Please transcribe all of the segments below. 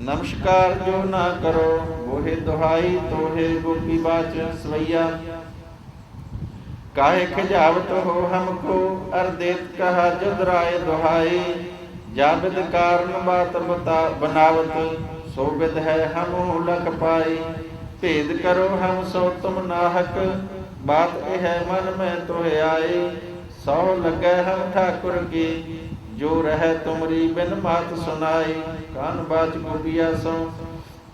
ਨਮਸਕਾਰ ਜੋ ਨਾ ਕਰੋ, ਬੋਹੇ ਦੁਹਾਈ, ਤੋਹੇ ਗੋਪੀ ਬਾਚ, ਸਵਈਆ। ਕਾਹੇ ਖਜਾਵਤ ਹੋ ਹਮਕੋ ਅਰਦੇਤ ਕਹਾ ਜਦਰਾਏ ਦੁਹਾਈ। ਜਾਬਦ ਕਾਰਨ ਬਾਤ ਬਤਾ ਬਨਾਵਤ ਸੋਬਿਦ ਹੈ ਹਮ ਲਖ ਪਾਈ। ਭੇਦ ਕਰੋ ਹਮ ਸੋ ਤੁਮ ਨਾਹਕ, ਬਾਤ ਇਹ ਹੈ ਮਨ ਮੈਂ ਤੋਹ ਆਈ। ਸੋ ਲੱਗੈ ਹਮ ਠਾਕੁਰ ਕੀ ਜੋ ਰਹਿ ਤੁਮਰੀ ਬਿਨ ਮਤ ਸੁਨਾਈ ਕਾਨ ਬਾਚ ਗੋਬੀਆ ਸੋ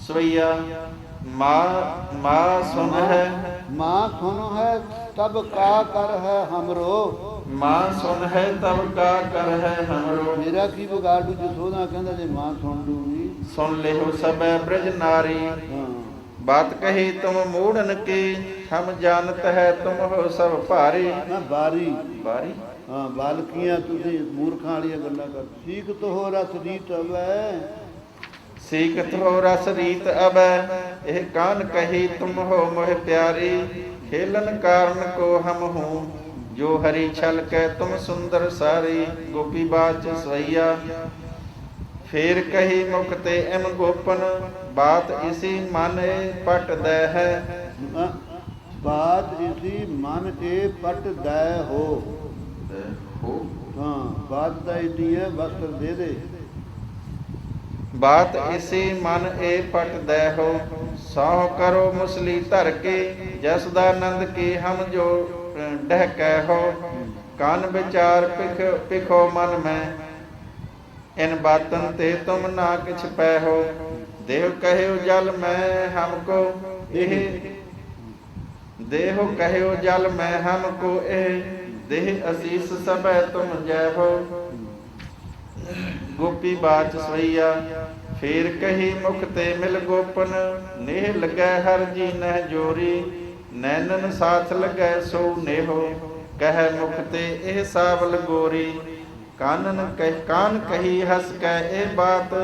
ਸਵਈਆ ਮਾ ਮਾ ਸੁਨ ਹੈ। ਮਾ ਸੁਨ ਹੈ ਤਬ ਕਾ ਕਰ ਹੈ ਹਮਰੋ। ਮਾਂ ਸੁਣ ਹੈ ਤਬ ਕਾ ਕਰ ਹੈ ਹਮਰੋ। ਮੇਰਾ ਕੀ ਵਿਗਾੜੂ ਜਸੋਦਾ ਕਹਿੰਦਾ ਜੇ ਮਾਂ ਸੁਣ ਲੂਗੀ ਸੁਣ ਲਿਓ ਸਭੈ ਬ੍ਰਜ ਨਾਰੀ। ਬਾਤ ਕਹੀ ਤੁਮ ਮੂੜਨ ਕੀ ਹਮ ਜਾਣਤ ਹੈ ਤੁਮ ਹੋ ਸਭ ਭਾਰੀ। ਮੈਂ ਬਾਰੀ। ਬਾਰੀ? ਹਾਂ ਬਾਲਕੀਆਂ ਤੁਸੀਂ ਮੂਰਖਾਂ ਵਾਲੀਆਂ ਗੱਲਾਂ ਕਰ ਸੀਖ ਤੋ ਹੋ ਰਸ ਰੀਤ ਅਵੈ। ਸੀਕਤ ਹੋ ਰਸ ਰੀਤ ਅਬੈ ਇਹ ਕਾਨ ਕਹੀ ਤੁਮ ਹੋ ਮੋਹ ਪਿਆਰੀ? ਖੇਲਨ ਕਾਰਨ ਕੋ ਹਮ ਹੂੰ ਜੋ ਹਰੀ ਛਲ ਕੈ ਤੁਮ ਸੁੰਦਰ ਸਾਰੀ ਗੋਪੀ ਬਾਚ ਸਵਈਆ। ਫੇਰ ਕਹੀ ਮੁਖ ਤੇ ਐਮ ਗੋਪਨ ਬਾਤ ਇਸੀ ਮਨ ਪਟ ਦੈ ਹੈ। ਬਾਤ ਇਸੀ ਮਨ ਕੇ ਪਟ ਦੈ ਹੋ। ਹੋ ਹਾਂ ਬਾਤ ਦਾ ਇਤੀ ਹੈ ਵਸਤਰ ਦੇ ਦੇ। ਬਾਤ ਇਸੇ ਮਨ ਏ ਪਟ ਦੈ ਹੋ ਸਾਹ ਕਰੋ ਮੁਸਲੀ ਧਰ ਕੇ ਜਸ ਦਾ ਆਨੰਦ ਕੀ ਹਮ ਜੋ ਅ, ਡਹਿ ਕੈ ਹੋ। ਕਨ ਵਿਚਾਰ ਪਿਖ ਪਿਖੋ ਮਨ ਮੈਂ ਇਨ ਬਾਤਨ ਤੇ ਤੁਮ ਨਾ ਕਿਛ ਪੈ ਹੋ। ਦੇਹ ਕਹਿਓ ਜਲ ਮੈਂ ਹਮਕੋ ਇਹ ਦੇਹੁ ਕਹਿਓ ਜਲ ਮੈਂ ਹਮਕੋ ਇਹ। ਦੇਹ ਅਸੀਸ ਸਭੈ ਤੁਮ ਜੈ ਹੋ ਗੋਪੀ ਬਾਚ ਸਵਈਆ ਫੇਰ ਕਹੀ ਮੁਖ ਤੇ ਮਿਲ ਗੋਪਨ। ਨੇਹ ਲੱਗੈ ਹਰ ਜੀ ਨਹਿ ਜੋਰੀ ਨੈਣਨ ਸਾਥ ਲੱਗੈ ਸੋ ਨੇਹੋ। ਕਹਿ ਮੁਖ ਤੇ ਇਹ ਸਾਵਲ ਗੋਰੀ ਕਾਨਨ ਕਹਿ ਕਾਨ ਕਹੀ ਹਸ ਕੈ ਇਹ ਬਾਤ।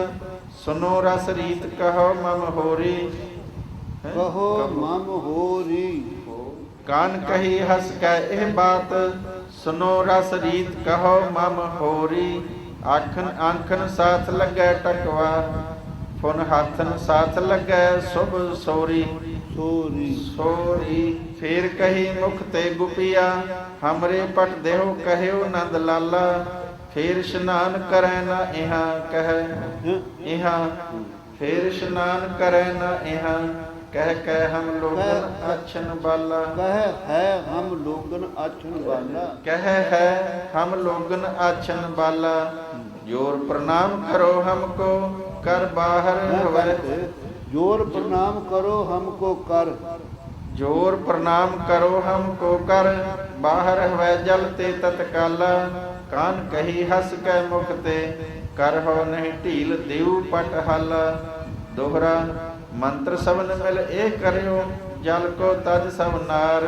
ਸੁਨੋ ਰਸ ਰੀਤ ਕਹੋ ਮਮ ਹੋਰੀ? ਕਹੋ। ਮਮ ਹੋਰੀ। ਕਾਨ ਕਹੀ ਹਸ ਕੈ ਇਹ ਬਾਤ ਸੁਨੋ ਰਸ ਰੀਤ ਕਹੋ ਮਮ ਹੋਰੀ। ਆਖਨ ਆਖਨ ਸਾਥ ਲੱਗੈ ਟਕਵਾ ਫੁਨ ਹੱਥਨ ਸਾਥ ਲੱਗੈ ਸੁਭ ਸੋਰੀ। ਸੋਰੀ। ਸੋਰੀ ਫੇਰ ਕਹੀ ਮੁਖ ਤੇ ਗੁਪੀਆ ਹਮਰੇ ਪਟ ਦੇਹੋ ਕਹਿਓ ਨੰਦ ਲਾਲਾ। ਫੇਰ ਇਸ਼ਨਾਨ ਕਰੈ ਨਾ ਇਹਾਂ ਕਹਿ? ਇਹਾਂ। ਫੇਰ ਇਸ਼ਨਾਨ ਕਰੈ ਨਾ ਇਹਾਂ। ਕਹਿ ਕਹਿ ਹਮ ਲੋਗਨ ਅਛਨ ਬਾਲਾ। ਕਹ ਹੈ ਹਮ ਲੋਗਨ ਆਛਣ ਵਾਲਾ ਕਹਿ ਹੈ ਹਮ ਲੋਗਨ ਆਛਨ ਬਾਲਾ। ਜੋਰ ਪ੍ਰਣਾਮ ਕਰੋ ਹਮਕੋ ਕਰ ਬਾਹਰ ਹੋਵੇ। ਜੋਰ ਪ੍ਰਣਾਮ ਕਰੋ ਹਮਕੋ ਕਰ। ਜੋਰ ਪ੍ਰਣਾਮ ਕਰੋ ਹਮਕੋ ਕਰ। ਬਾਹਰ ਹੋਵੇ ਜਲ ਤੇ ਤਤਕਾਲਾ। ਕਾਨ ਕਹੀ ਹਸ ਕੈ ਮੁਖ ਤੇ। ਕਰ ਹੋ ਨਹੀਂ ਢੀਲ ਦੇਉ ਪਟ ਹਲ। ਦੋਹਰਾ ਮੰਤਰ ਸਭਨ ਮਿਲ ਇਹ ਕਰਿਓ ਜਲ ਕੋ ਤਜ ਸਭ ਨਾਰ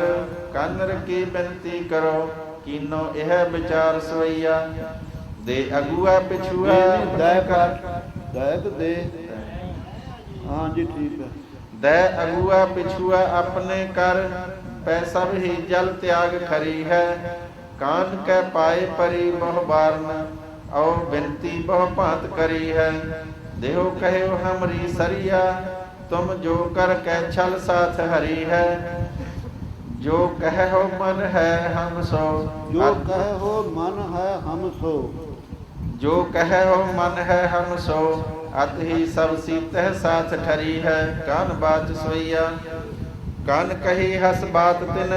ਕੰਨਰ ਕੀ ਬੇਨਤੀ ਕਰੋ ਕੀਨੋ ਇਹ ਵਿਚਾਰ ਸਵਈਆ। ਦੇ ਅਗੂਆ ਪਿਛੂਆ ਦੈ ਕਰ ਦੈਤ ਦੇ। ਹਾਂ ਜੀ ਠੀਕ ਹੈ। ਦੈ ਅਗੂਆ ਪਿਛੂਆ ਆਪਣੇ ਕਰ ਪੈਸਾ ਵੀ ਜਲ ਤਿਆਗ ਖਰੀ ਹੈ। ਕਾਨ ਕੈ ਪਾਏ ਪਰੀ ਬਹੁ ਬਾਰਨ ਔ ਬਿਨਤੀ ਬਹੁ ਭਾਂਤ ਕਰੀ ਹੈ। ਦੇਹੋ ਕਹਿਓ ਹਮਰੀ ਸਰੀਆ ਤੁਮ ਜੋ ਕਰ ਕੈ ਛਲ ਸਾਥ ਹਰੀ ਹੈ। ਜੋ ਕਹਿਓ ਮਨ ਹੈ ਹਮ ਸੋ। ਜੋ ਕਹੇ ਹੋ ਮਨ ਹੈ ਹਮ ਸੋ। ਜੋ ਕਹਿਓ ਮਨ ਹੈ ਹਮ ਸੋ ਅਤ ਹੀ ਸਭ ਸੀਤਹਿ ਸਾਥ ਠਰੀ ਹੈ। ਕਾਨ ਬਾਚ ਸੋਈਆ ਕਾਨ ਕਹੀ ਹਸ ਬਾਤ ਤਿਨ।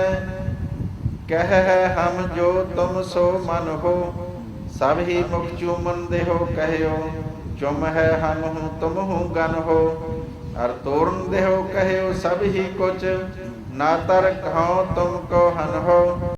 ਕਹਿ ਹੈ ਹਮ ਜੋ ਤੁਮ ਸੋ ਮਨ ਹੋ ਸਭ ਹੀ ਮੁਖ ਚੂਮਨ ਦੇਹੋ ਕਹਿਓ। ਚੁਮ ਹੈ ਹਮ ਹੂੰ ਤੁਮ ਹੂੰ ਗਨ ਹੋ ਅਰ ਤੋਰਨ ਦੇਹੋ ਕਹਿਓ ਸਭ ਹੀ ਕੁਛ ਨਾ ਤਰ ਕਹੋ ਤੁਮ ਕੋ ਹਨ ਹੋ।